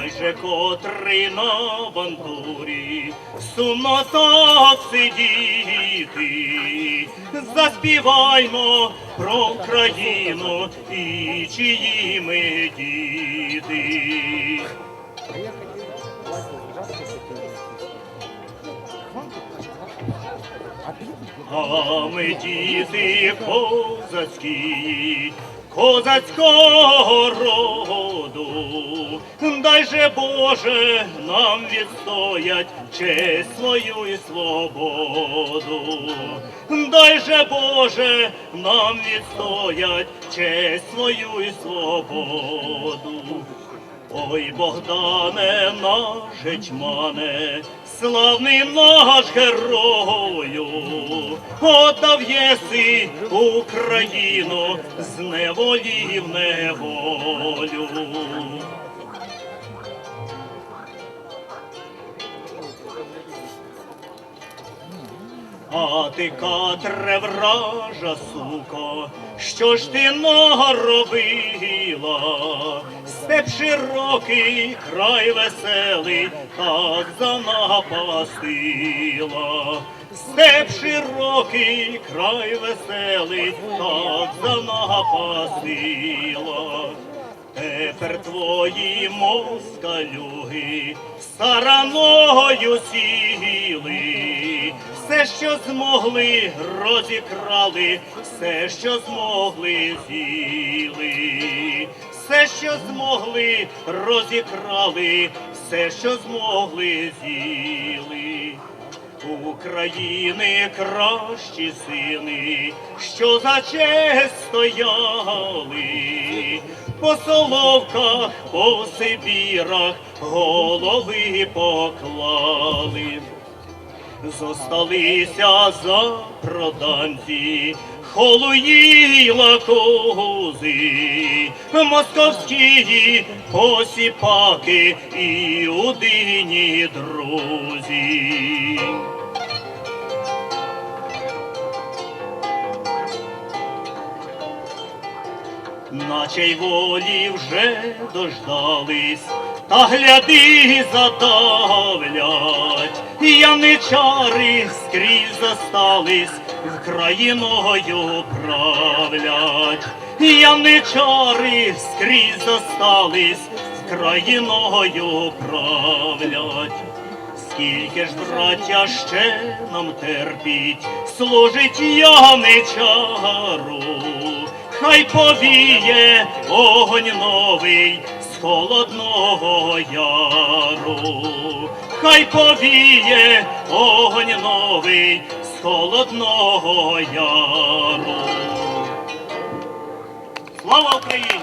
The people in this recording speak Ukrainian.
майже котрий на бандурі, сумно так сидіти, заспіваймо про країну і чиї ми діти. А ми діти козацькі, козацького роду, дай же Боже нам відстоять честь свою і свободу, дай же Боже нам відстоять честь свою і свободу. Ой, Богдане, наш гетьмане, славний наш герою, отдав єси Україну з неволі в неволю. А ти катре вража, суко, що ж ти наробила? Широкий, край веселий, так занапастила. Степ широкий, край веселий, так занапастила. Тепер твої москалюги стараною сіли, все, що змогли, розікрали, все, що змогли, з'їли, все, що змогли, розікрали, все, що змогли, з'їли. України кращі сини, що за честь стояли, по соловках, по Сибірах голови поклали. Зосталися за проданці, холуїла кози, московські посіпаки і удині друзі. Наче й волі вже дождались, та гляди задавлять, яничари скрізь застались, країною правлять, яничари скрізь застались, країною правлять. Скільки ж, браття, ще нам терпіть, служить яничару, хай повіє огонь новий холодного яру, хай повіє огонь новий з холодного яру. Слава Україні!